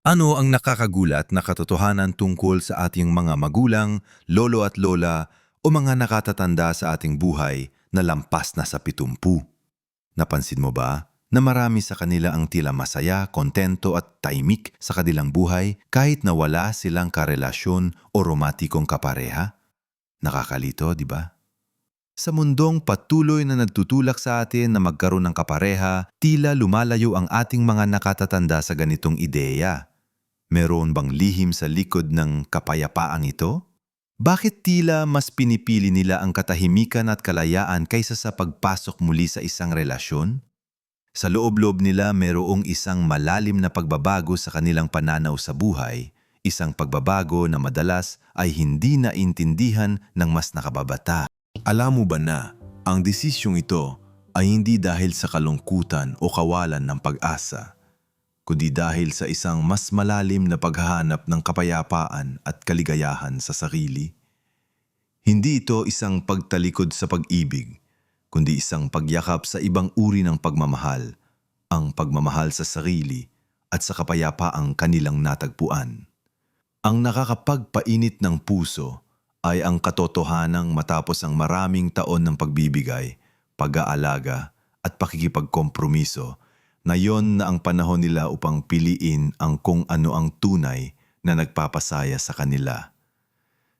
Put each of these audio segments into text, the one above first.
Ano ang nakakagulat na katotohanan tungkol sa ating mga magulang, lolo at lola o mga nakatatanda sa ating buhay na lampas na sa pitumpu? Napansin mo ba na marami sa kanila ang tila masaya, kontento at taimik sa kanilang buhay kahit na wala silang karelasyon o romantikong kapareha? Nakakalito, di ba? Sa mundong patuloy na nagtutulak sa atin na magkaroon ng kapareha, tila lumalayo ang ating mga nakatatanda sa ganitong ideya. Meron bang lihim sa likod ng kapayapaang ito? Bakit tila mas pinipili nila ang katahimikan at kalayaan kaysa sa pagpasok muli sa isang relasyon? Sa loob-loob nila mayroong isang malalim na pagbabago sa kanilang pananaw sa buhay, isang pagbabago na madalas ay hindi naintindihan ng mas nakababata. Alam mo ba na ang desisyong ito ay hindi dahil sa kalungkutan o kawalan ng pag-asa, kundi dahil sa isang mas malalim na paghahanap ng kapayapaan at kaligayahan sa sarili? Hindi ito isang pagtalikod sa pag-ibig, kundi isang pagyakap sa ibang uri ng pagmamahal, ang pagmamahal sa sarili at sa kapayapaang kanilang natagpuan. Ang nakakapagpainit ng puso ay ang katotohanang matapos ang maraming taon ng pagbibigay, pag-aalaga at pakikipagkompromiso na yon na ang panahon nila upang piliin ang kung ano ang tunay na nagpapasaya sa kanila.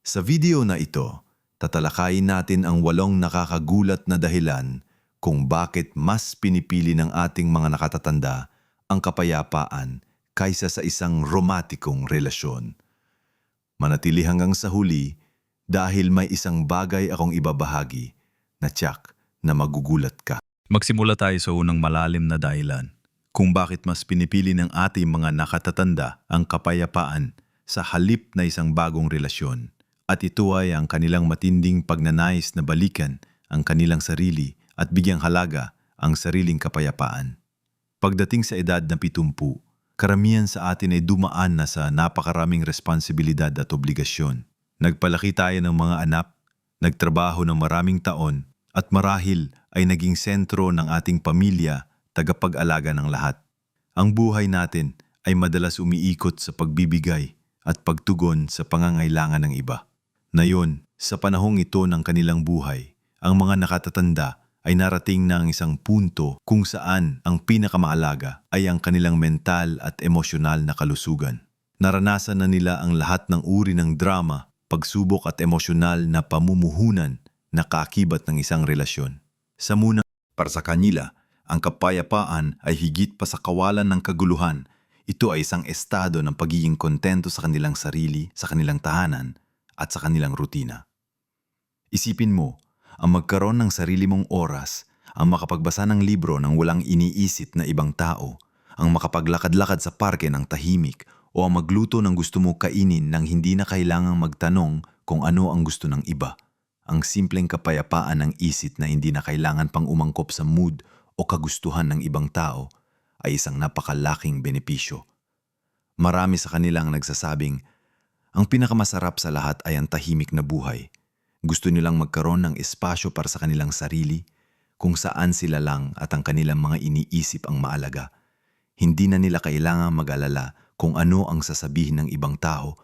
Sa video na ito, tatalakayin natin ang walong nakakagulat na dahilan kung bakit mas pinipili ng ating mga nakatatanda ang kapayapaan kaysa sa isang romantikong relasyon. Manatili hanggang sa huli dahil may isang bagay akong ibabahagi na tiyak na magugulat ka. Magsimula tayo sa unang malalim na dahilan kung bakit mas pinipili ng ating mga nakatatanda ang kapayapaan sa halip na isang bagong relasyon. At ito ay ang kanilang matinding pagnanais na balikan ang kanilang sarili at bigyang halaga ang sariling kapayapaan. Pagdating sa edad na pitumpu, karamihan sa atin ay dumaan na sa napakaraming responsibilidad at obligasyon. Nagpalaki tayo ng mga anak, nagtrabaho ng maraming taon, at marahil ay naging sentro ng ating pamilya, tagapag-alaga ng lahat. Ang buhay natin ay madalas umiikot sa pagbibigay at pagtugon sa pangangailangan ng iba. Nayon, sa panahong ito ng kanilang buhay, ang mga nakatatanda ay narating na ang isang punto kung saan ang pinakamaalaga ay ang kanilang mental at emosyonal na kalusugan. Naranasan na nila ang lahat ng uri ng drama, pagsubok at emosyonal na pamumuhunan na kaakibat ng isang relasyon. Sa muna, para sa kanila, ang kapayapaan ay higit pa sa kawalan ng kaguluhan. Ito ay isang estado ng pagiging kontento sa kanilang sarili, sa kanilang tahanan, at sa kanilang rutina. Isipin mo, ang magkaroon ng sarili mong oras, ang makapagbasa ng libro ng walang iniisip na ibang tao, ang makapaglakad-lakad sa parke ng tahimik, o ang magluto ng gusto mo kainin nang hindi na kailangang magtanong kung ano ang gusto ng iba. Ang simpleng kapayapaan ng isip na hindi na kailangan pang umangkop sa mood o kagustuhan ng ibang tao ay isang napakalaking benepisyo. Marami sa kanilang nagsasabing, ang pinakamasarap sa lahat ay ang tahimik na buhay. Gusto nilang magkaroon ng espasyo para sa kanilang sarili, kung saan sila lang at ang kanilang mga iniisip ang maalaga. Hindi na nila kailangang mag-alala kung ano ang sasabihin ng ibang tao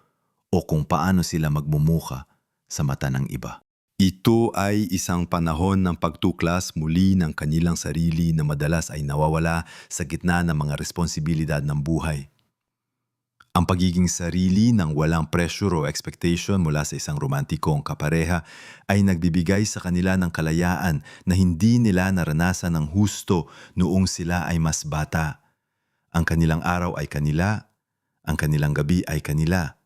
o kung paano sila magmumuka sa mata ng iba. Ito ay isang panahon ng pagtuklas muli ng kanilang sarili na madalas ay nawawala sa gitna ng mga responsibilidad ng buhay. Ang pagiging sarili ng walang pressure o expectation mula sa isang romantikong kapareha ay nagbibigay sa kanila ng kalayaan na hindi nila naranasan ng husto noong sila ay mas bata. Ang kanilang araw ay kanila, ang kanilang gabi ay kanila.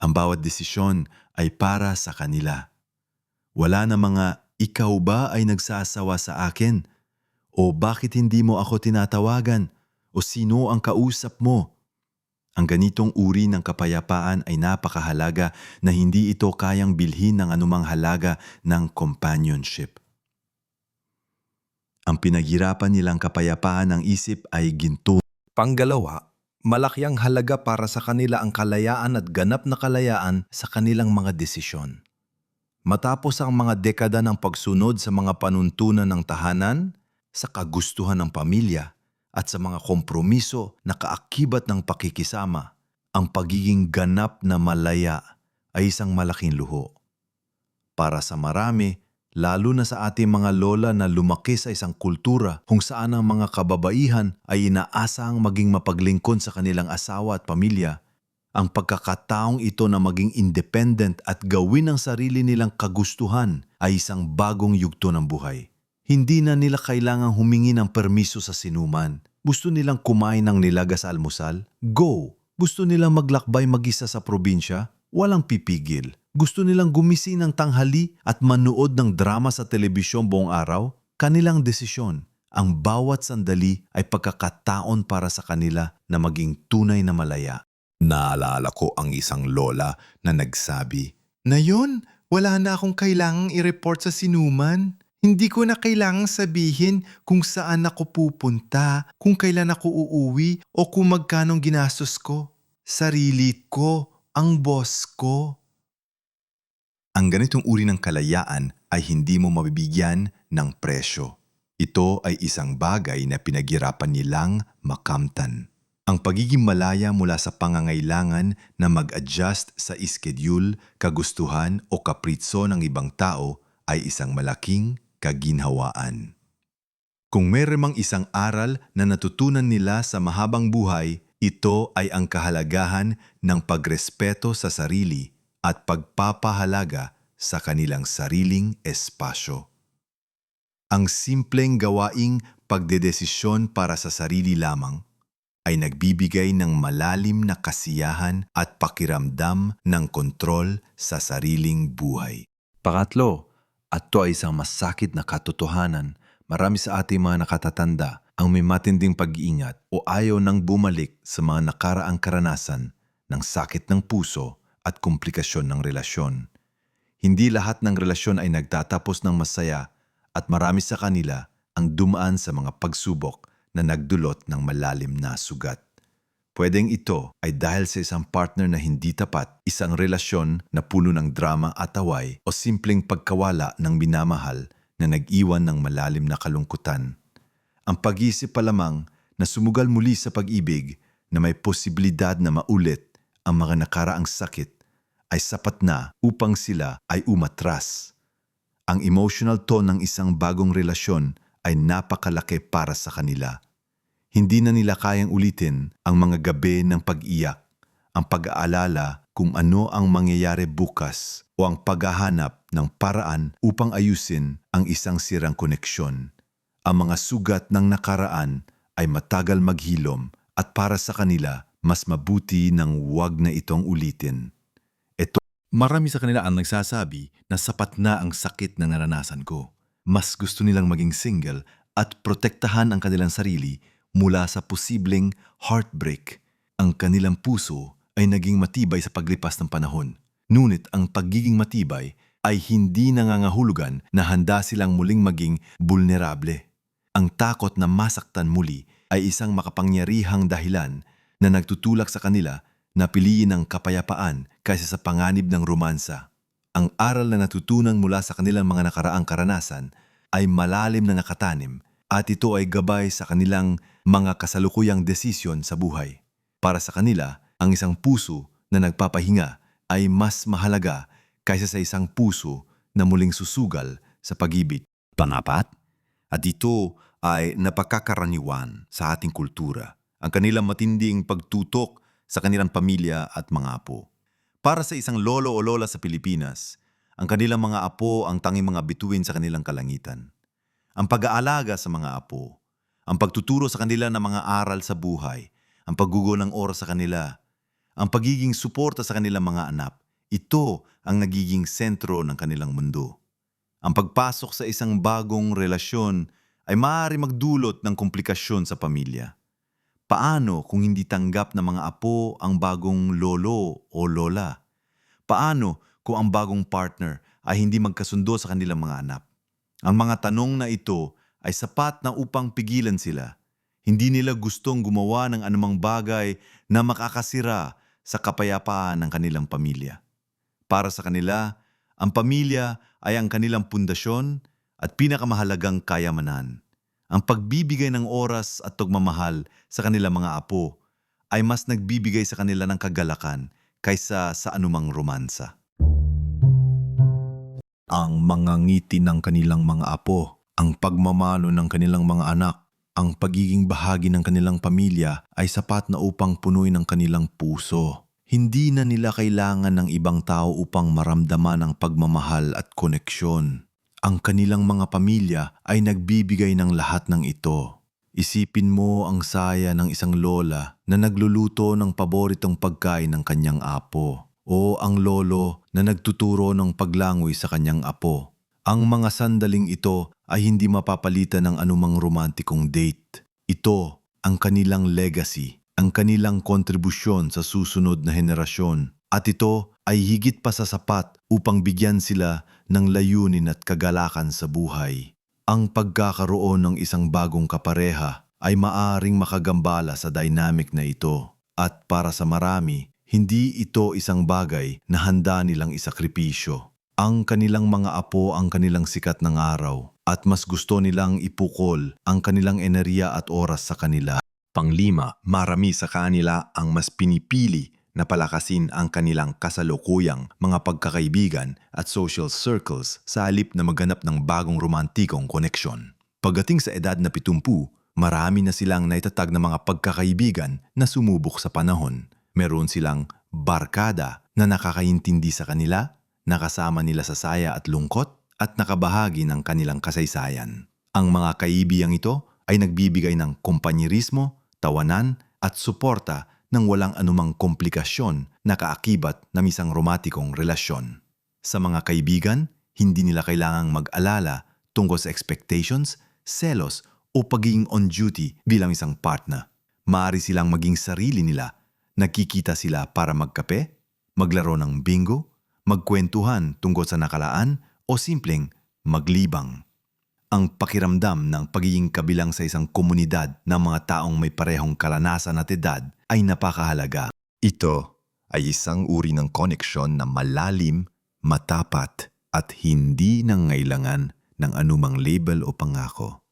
Ang bawat desisyon ay para sa kanila. Wala na mga ikaw ba ay nagsasawa sa akin? O bakit hindi mo ako tinatawagan? O sino ang kausap mo? Ang ganitong uri ng kapayapaan ay napakahalaga na hindi ito kayang bilhin ng anumang halaga ng companionship. Ang pinaghirapan nilang kapayapaan ng isip ay ginto. Panggalawa, malaki ang halaga para sa kanila ang kalayaan at ganap na kalayaan sa kanilang mga desisyon. Matapos ang mga dekada ng pagsunod sa mga panuntunan ng tahanan, sa kagustuhan ng pamilya, at sa mga kompromiso na kaakibat ng pakikisama, ang pagiging ganap na malaya ay isang malaking luho. Para sa marami, lalo na sa ating mga lola na lumaki sa isang kultura kung saan ang mga kababaihan ay inaasang maging mapaglingkod sa kanilang asawa at pamilya, ang pagkakataong ito na maging independent at gawin ang sarili nilang kagustuhan ay isang bagong yugto ng buhay. Hindi na nila kailangang humingi ng permiso sa sinuman. Gusto nilang kumain ng nilaga sa almusal? Go! Gusto nilang maglakbay mag-isa sa probinsya? Walang pipigil. Gusto nilang gumising ng tanghali at manood ng drama sa telebisyon buong araw? Kanilang desisyon. Ang bawat sandali ay pagkakataon para sa kanila na maging tunay na malaya. Naalala ko ang isang lola na nagsabi, Ngayon, wala na akong kailangang i-report sa sinuman. Hindi ko na kailangang sabihin kung saan ako pupunta, kung kailan ako uuwi, o kung magkanong ginastos ko. Sarili ko, ang boss ko. Ang ganitong uri ng kalayaan ay hindi mo mabibigyan ng presyo. Ito ay isang bagay na pinaghirapan nilang makamtan. Ang pagiging malaya mula sa pangangailangan na mag-adjust sa schedule, kagustuhan o kapritso ng ibang tao ay isang malaking kaginhawaan. Kung mayroon mang isang aral na natutunan nila sa mahabang buhay, ito ay ang kahalagahan ng pagrespeto sa sarili at pagpapahalaga sa kanilang sariling espasyo. Ang simpleng gawaing pagdedesisyon para sa sarili lamang ay nagbibigay ng malalim na kasiyahan at pakiramdam ng kontrol sa sariling buhay. Pangatlo, at to ay isang masakit na katotohanan, marami sa ating mga nakatatanda ang may matinding pag-iingat o ayaw nang bumalik sa mga nakaraang karanasan ng sakit ng puso at komplikasyon ng relasyon. Hindi lahat ng relasyon ay nagtatapos ng masaya at marami sa kanila ang dumaan sa mga pagsubok na nagdulot ng malalim na sugat. Pwedeng ito ay dahil sa isang partner na hindi tapat, isang relasyon na puno ng drama at away o simpleng pagkawala ng minamahal na nag-iwan ng malalim na kalungkutan. Ang pag-iisip pa lamang na sumugal muli sa pag-ibig na may posibilidad na maulit ang mga nakaraang sakit ay sapat na upang sila ay umatras. Ang emotional tone ng isang bagong relasyon ay napakalaki para sa kanila. Hindi na nila kayang ulitin ang mga gabi ng pag-iyak, ang pag-aalala kung ano ang mangyayari bukas o ang paghahanap ng paraan upang ayusin ang isang sirang koneksyon. Ang mga sugat ng nakaraan ay matagal maghilom at para sa kanila mas mabuti nang wag na itong ulitin. Marami sa kanila ang nagsasabi na sapat na ang sakit na naranasan ko. Mas gusto nilang maging single at protektahan ang kanilang sarili mula sa posibleng heartbreak. Ang kanilang puso ay naging matibay sa paglipas ng panahon. Ngunit ang pagiging matibay ay hindi nangangahulugan na handa silang muling maging vulnerable. Ang takot na masaktan muli ay isang makapangyarihang dahilan na nagtutulak sa kanila na piliin ang kapayapaan kaysa sa panganib ng romansa. Ang aral na natutunan mula sa kanilang mga nakaraang karanasan ay malalim na nakatanim at ito ay gabay sa kanilang mga kasalukuyang desisyon sa buhay. Para sa kanila, ang isang puso na nagpapahinga ay mas mahalaga kaysa sa isang puso na muling susugal sa pag-ibig. Pangapat, at ito ay napakakaraniwan sa ating kultura, ang kanilang matinding pagtutok sa kanilang pamilya at mga apo. Para sa isang lolo o lola sa Pilipinas, ang kanilang mga apo ang tanging mga bituin sa kanilang kalangitan. Ang pag-aalaga sa mga apo, ang pagtuturo sa kanila ng mga aral sa buhay, ang paggugo ng oras sa kanila, ang pagiging suporta sa kanilang mga anak, ito ang nagiging sentro ng kanilang mundo. Ang pagpasok sa isang bagong relasyon ay maaari magdulot ng komplikasyon sa pamilya. Paano kung hindi tanggap ng mga apo ang bagong lolo o lola? Paano kung ang bagong partner ay hindi magkasundo sa kanilang mga anak? Ang mga tanong na ito ay sapat na upang pigilan sila. Hindi nila gustong gumawa ng anumang bagay na makakasira sa kapayapaan ng kanilang pamilya. Para sa kanila, ang pamilya ay ang kanilang pundasyon at pinakamahalagang kayamanan. Ang pagbibigay ng oras at pagmamahal sa kanilang mga apo ay mas nagbibigay sa kanila ng kagalakan kaysa sa anumang romansa. Ang mga ngiti ng kanilang mga apo, ang pagmamano ng kanilang mga anak, ang pagiging bahagi ng kanilang pamilya ay sapat na upang punuin ang kanilang puso. Hindi na nila kailangan ng ibang tao upang maramdaman ang pagmamahal at koneksyon. Ang kanilang mga pamilya ay nagbibigay ng lahat ng ito. Isipin mo ang saya ng isang lola na nagluluto ng paboritong pagkain ng kanyang apo o ang lolo na nagtuturo ng paglangoy sa kanyang apo. Ang mga sandaling ito ay hindi mapapalitan ng anumang romantikong date. Ito ang kanilang legacy, ang kanilang kontribusyon sa susunod na henerasyon. At ito ay higit pa sa sapat upang bigyan sila ng layunin at kagalakan sa buhay. Ang pagkakaroon ng isang bagong kapareha ay maaring makagambala sa dynamic na ito. At para sa marami, hindi ito isang bagay na handa nilang isakripisyo. Ang kanilang mga apo ang kanilang sikat ng araw at mas gusto nilang ipukol ang kanilang enerhiya at oras sa kanila. Panglima, marami sa kanila ang mas pinipili na palakasin ang kanilang kasalukuyang mga pagkakaibigan at social circles sa halip na maghanap ng bagong romantikong koneksyon. Pagdating sa edad na pitumpu, marami na silang naitatag na mga pagkakaibigan na sumubok sa panahon. Meron silang barkada na nakakaintindi sa kanila, nakasama nila sa saya at lungkot, at nakabahagi ng kanilang kasaysayan. Ang mga kaibiyang ito ay nagbibigay ng kompanyerismo, tawanan at suporta ng walang anumang komplikasyon na kaakibat ng isang romantikong relasyon. Sa mga kaibigan, hindi nila kailangang mag-alala tungkol sa expectations, selos o pagiging on duty bilang isang partner. Maaari silang maging sarili nila. Nagkikita sila para magkape, maglaro ng bingo, magkwentuhan tungkol sa nakalaan o simpleng maglibang. Ang pakiramdam ng pagiging kabilang sa isang komunidad ng mga taong may parehong karanasan at edad ay napakahalaga. Ito ay isang uri ng koneksyon na malalim, matapat at hindi nangailangan ng anumang label o pangako.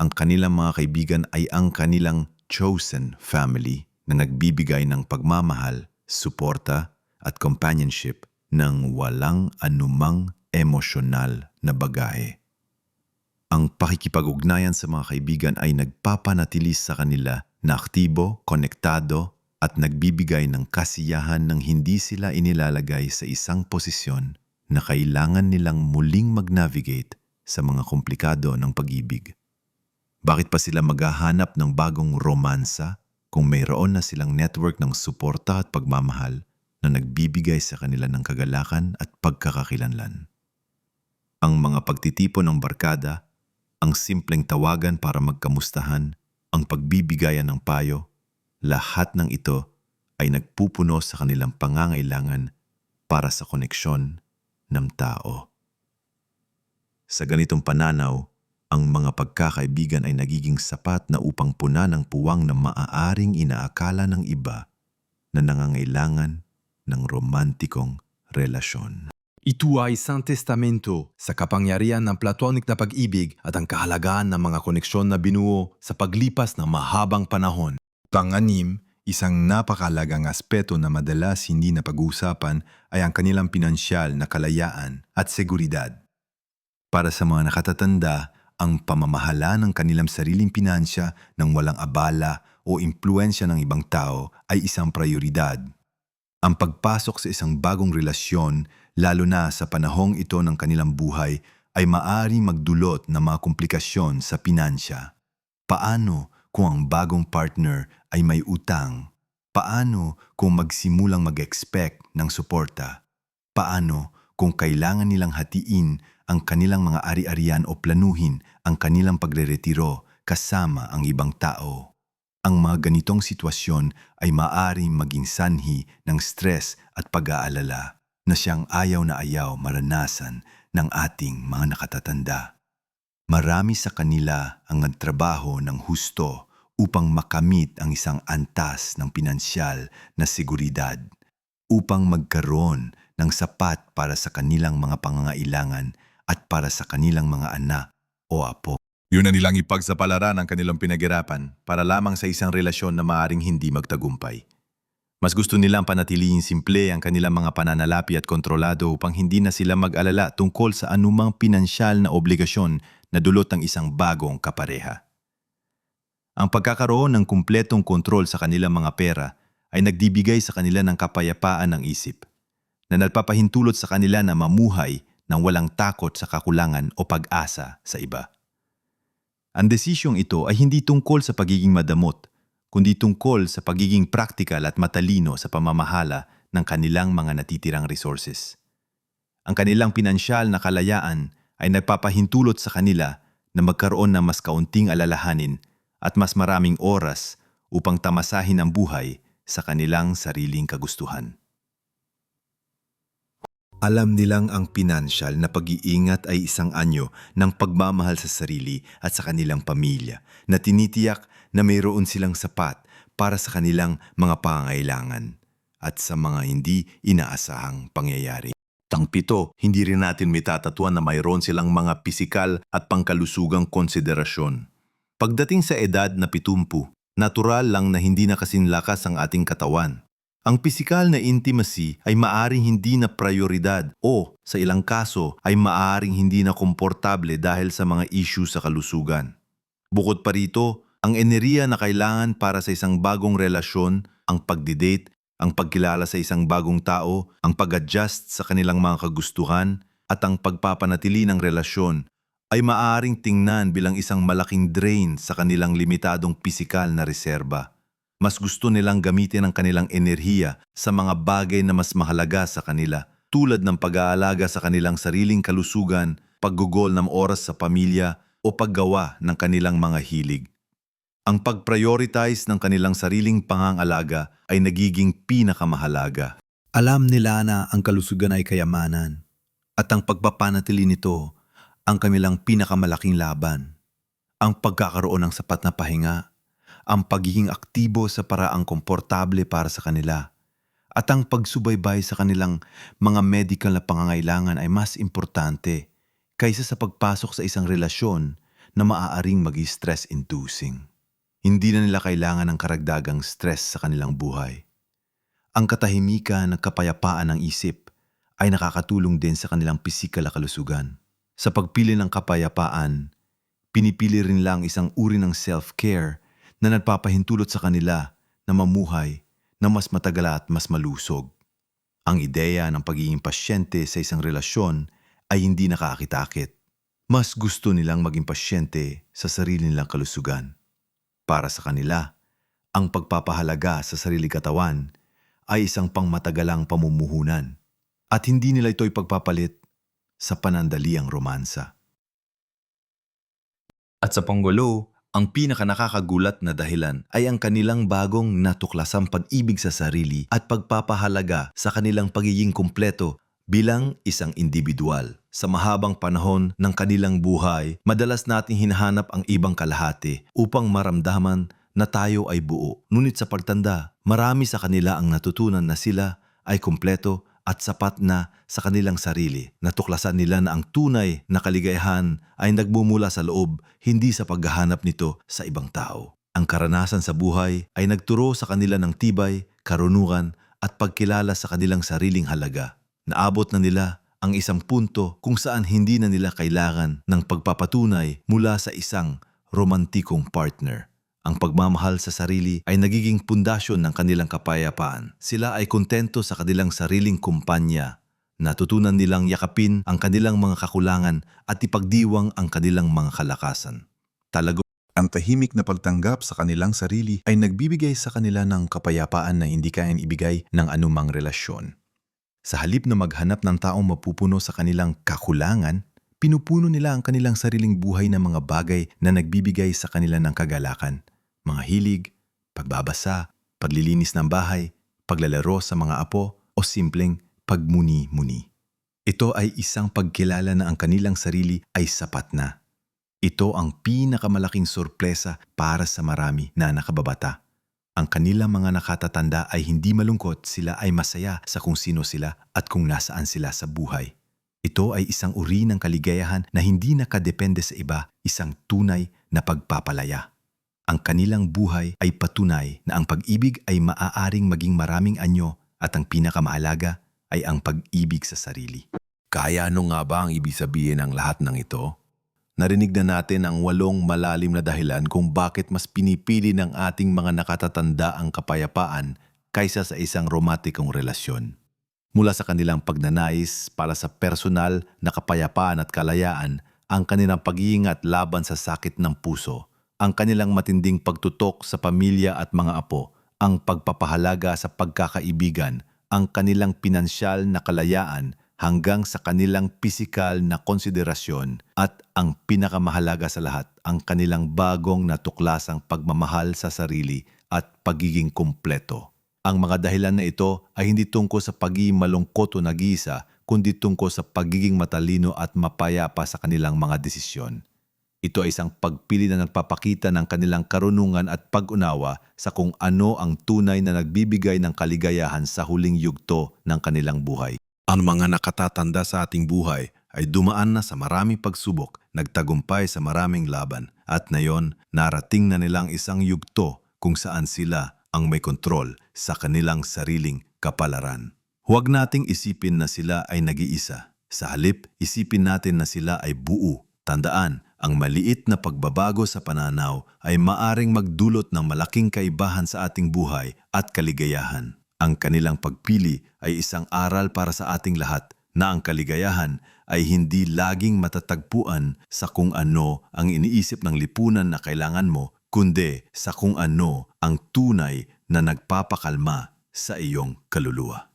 Ang kanilang mga kaibigan ay ang kanilang chosen family na nagbibigay ng pagmamahal, suporta at companionship ng walang anumang emosyonal na bagahe. Ang pakikipag-ugnayan sa mga kaibigan ay nagpapanatili sa kanila na aktibo, konektado at nagbibigay ng kasiyahan nang hindi sila inilalagay sa isang posisyon na kailangan nilang muling mag-navigate sa mga komplikado ng pag-ibig. Bakit pa sila maghahanap ng bagong romansa kung mayroon na silang network ng suporta at pagmamahal na nagbibigay sa kanila ng kagalakan at pagkakakilanlan? Ang mga pagtitipon ng barkada, ang simpleng tawagan para magkamustahan, ang pagbibigayan ng payo, lahat ng ito ay nagpupuno sa kanilang pangangailangan para sa koneksyon ng tao. Sa ganitong pananaw, ang mga pagkakaibigan ay nagiging sapat na upang puna ng puwang na maaaring inaakala ng iba na nangangailangan ng romantikong relasyon. Ito ay San Testamento sa kapangyarihan ng platonic na pag-ibig at ang kahalagaan ng mga koneksyon na binuo sa paglipas ng mahabang panahon. Panganim, isang napakalagang aspeto na madalas hindi na pag-uusapan ay ang kanilang pinansyal na kalayaan at seguridad. Para sa mga nakatatanda, ang pamamahala ng kanilang sariling pinansya ng walang abala o impluensya ng ibang tao ay isang prioridad. Ang pagpasok sa isang bagong relasyon, lalo na sa panahong ito ng kanilang buhay, ay maari magdulot ng mga komplikasyon sa pinansya. Paano kung ang bagong partner ay may utang? Paano kung magsimulang mag-expect ng suporta? Paano kung kailangan nilang hatiin ang kanilang mga ari-arian o planuhin ang kanilang pagreretiro kasama ang ibang tao? Ang mga ganitong sitwasyon ay maaaring maging sanhi ng stress at pag-aalala na siyang ayaw na ayaw maranasan ng ating mga nakatatanda. Marami sa kanila ang nagtrabaho ng husto upang makamit ang isang antas ng pinansyal na seguridad, upang magkaroon ng sapat para sa kanilang mga pangangailangan at para sa kanilang mga anak o apo. Yun na nilang ipagsapalaran ang kanilang pinaghirapan para lamang sa isang relasyon na maaring hindi magtagumpay. Mas gusto nilang panatilihin simple ang kanilang mga pananalapi at kontrolado upang hindi na sila mag-alala tungkol sa anumang pinansyal na obligasyon na dulot ng isang bagong kapareha. Ang pagkakaroon ng kumpletong kontrol sa kanilang mga pera ay nagdibigay sa kanila ng kapayapaan ng isip na nagpapahintulot sa kanila na mamuhay ng walang takot sa kakulangan o pag-asa sa iba. Ang desisyong ito ay hindi tungkol sa pagiging madamot, kundi tungkol sa pagiging praktikal at matalino sa pamamahala ng kanilang mga natitirang resources. Ang kanilang pinansyal na kalayaan ay nagpapahintulot sa kanila na magkaroon ng mas kaunting alalahanin at mas maraming oras upang tamasahin ang buhay sa kanilang sariling kagustuhan. Alam nilang ang pinansyal na pag-iingat ay isang anyo ng pagmamahal sa sarili at sa kanilang pamilya na tinitiyak na mayroon silang sapat para sa kanilang mga pangailangan at sa mga hindi inaasahang pangyayari. Tang pito, hindi rin natin mitatatuan na mayroon silang mga pisikal at pangkalusugang konsiderasyon. Pagdating sa edad na pitumpu, natural lang na hindi na kasinlakas ang ating katawan. Ang pisikal na intimacy ay maaring hindi na prioridad o sa ilang kaso ay maaring hindi na komportable dahil sa mga issue sa kalusugan. Bukod pa rito, ang enerhiya na kailangan para sa isang bagong relasyon, ang pagdidate, ang pagkilala sa isang bagong tao, ang pag-adjust sa kanilang mga kagustuhan, at ang pagpapanatili ng relasyon ay maaring tingnan bilang isang malaking drain sa kanilang limitadong pisikal na reserba. Mas gusto nilang gamitin ang kanilang enerhiya sa mga bagay na mas mahalaga sa kanila, tulad ng pag-aalaga sa kanilang sariling kalusugan, paggugol ng oras sa pamilya, o paggawa ng kanilang mga hilig. Ang pag-prioritize ng kanilang sariling pangangalaga ay nagiging pinakamahalaga. Alam nila na ang kalusugan ay kayamanan at ang pagpapanatili nito ang kanilang pinakamalaking laban. Ang pagkakaroon ng sapat na pahinga, ang pagiging aktibo sa paraang komportable para sa kanila, at ang pagsubaybay sa kanilang mga medical na pangangailangan ay mas importante kaysa sa pagpasok sa isang relasyon na maaaring mag-stress-inducing. Hindi na nila kailangan ng karagdagang stress sa kanilang buhay. Ang katahimikan ng kapayapaan ng isip ay nakakatulong din sa kanilang pisikal na kalusugan. Sa pagpili ng kapayapaan, pinipili rin lang isang uri ng self-care na nagpapahintulot sa kanila na mamuhay na mas matagal at mas malusog. Ang ideya ng pagiging pasyente sa isang relasyon ay hindi nakakakitakit. Mas gusto nilang maging pasyente sa sarili nilang kalusugan. Para sa kanila, ang pagpapahalaga sa sarili katawan ay isang pangmatagalang pamumuhunan at hindi nila ito'y pagpapalit sa panandaliang romansa. At sa panggulo, ang pinaka nakakagulat na dahilan ay ang kanilang bagong natuklasang pag-ibig sa sarili at pagpapahalaga sa kanilang pagiging kumpleto bilang isang individual. Sa mahabang panahon ng kanilang buhay, madalas nating hinahanap ang ibang kalahati upang maramdaman na tayo ay buo. Ngunit sa pagtanda, marami sa kanila ang natutunan na sila ay kumpleto at sapat na sa kanilang sarili. Natuklasan nila na ang tunay na kaligayahan ay nagmumula sa loob, hindi sa paghahanap nito sa ibang tao. Ang karanasan sa buhay ay nagturo sa kanila ng tibay, karunungan at pagkilala sa kanilang sariling halaga. Naabot na nila ang isang punto kung saan hindi na nila kailangan ng pagpapatunay mula sa isang romantikong partner. Ang pagmamahal sa sarili ay nagiging pundasyon ng kanilang kapayapaan. Sila ay kontento sa kanilang sariling kumpanya. Natutunan nilang yakapin ang kanilang mga kakulangan at ipagdiwang ang kanilang mga kalakasan. Talago Ang tahimik na pagtanggap sa kanilang sarili ay nagbibigay sa kanila ng kapayapaan na hindi kayang ibigay ng anumang relasyon. Sa halip na maghanap ng taong mapupuno sa kanilang kakulangan, pinupuno nila ang kanilang sariling buhay ng mga bagay na nagbibigay sa kanila ng kagalakan. Mga hilig, pagbabasa, paglilinis ng bahay, paglalaro sa mga apo o simpleng pagmuni-muni. Ito ay isang pagkilala na ang kanilang sarili ay sapat na. Ito ang pinakamalaking sorpresa para sa marami na nakababata. Ang kanilang mga nakatatanda ay hindi malungkot, sila ay masaya sa kung sino sila at kung nasaan sila sa buhay. Ito ay isang uri ng kaligayahan na hindi nakadepende sa iba, isang tunay na pagpapalaya. Ang kanilang buhay ay patunay na ang pag-ibig ay maaaring maging maraming anyo at ang pinakamaalaga ay ang pag-ibig sa sarili. Kaya ano nga ba ang ibig sabihin ng lahat ng ito? Narinig na natin ang walong malalim na dahilan kung bakit mas pinipili ng ating mga nakatatanda ang kapayapaan kaysa sa isang romantikong relasyon. Mula sa kanilang pagnanais para sa personal na kapayapaan at kalayaan, ang kanilang pag-iingat laban sa sakit ng puso, ang kanilang matinding pagtutok sa pamilya at mga apo, ang pagpapahalaga sa pagkakaibigan, ang kanilang pinansyal na kalayaan hanggang sa kanilang pisikal na konsiderasyon at ang pinakamahalaga sa lahat, ang kanilang bagong natuklasang pagmamahal sa sarili at pagiging kumpleto. Ang mga dahilan na ito ay hindi tungkol sa pagiging malungkot o nag-iisa, kundi tungkol sa pagiging matalino at mapayapa sa kanilang mga desisyon. Ito ay isang pagpili na nagpapakita ng kanilang karunungan at pag-unawa sa kung ano ang tunay na nagbibigay ng kaligayahan sa huling yugto ng kanilang buhay. Ang mga nakatatanda sa ating buhay ay dumaan na sa maraming pagsubok, nagtagumpay sa maraming laban, at ngayon narating na nilang isang yugto kung saan sila ang may kontrol sa kanilang sariling kapalaran. Huwag nating isipin na sila ay nag-iisa. Sa halip, isipin natin na sila ay buo. Tandaan, ang maliit na pagbabago sa pananaw ay maaring magdulot ng malaking kaibahan sa ating buhay at kaligayahan. Ang kanilang pagpili ay isang aral para sa ating lahat na ang kaligayahan ay hindi laging matatagpuan sa kung ano ang iniisip ng lipunan na kailangan mo, kundi sa kung ano ang tunay na nagpapakalma sa iyong kaluluwa.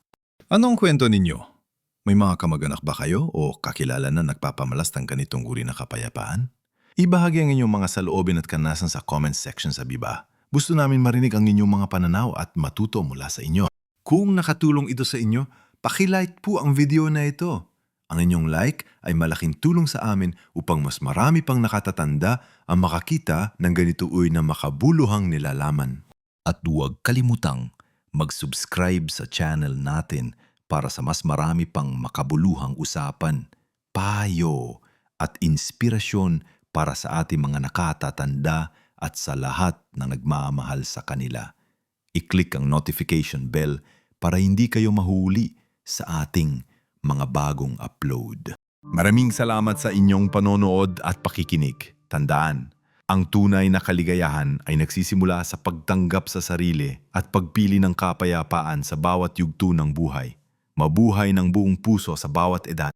Anong kwento ninyo? May mga kamag-anak ba kayo o kakilala na nagpapamalas ng ganitong uri na kapayapaan? Ibahagi ang inyong mga saloobin at kanasan sa comment section sa biba. Gusto namin marinig ang inyong mga pananaw at matuto mula sa inyo. Kung nakatulong ito sa inyo, pakilike po ang video na ito. Ang inyong like ay malaking tulong sa amin upang mas marami pang nakatatanda ang makakita ng ganito uy na makabuluhang nilalaman. At huwag kalimutang mag-subscribe sa channel natin para sa mas marami pang makabuluhang usapan, payo at inspirasyon para sa ating mga nakatatanda at sa lahat na nagmamahal sa kanila. I-click ang notification bell para hindi kayo mahuli sa ating mga bagong upload. Maraming salamat sa inyong panonood at pakikinig. Tandaan, ang tunay na kaligayahan ay nagsisimula sa pagtanggap sa sarili at pagpili ng kapayapaan sa bawat yugto ng buhay. Mabuhay ng buong puso sa bawat edad.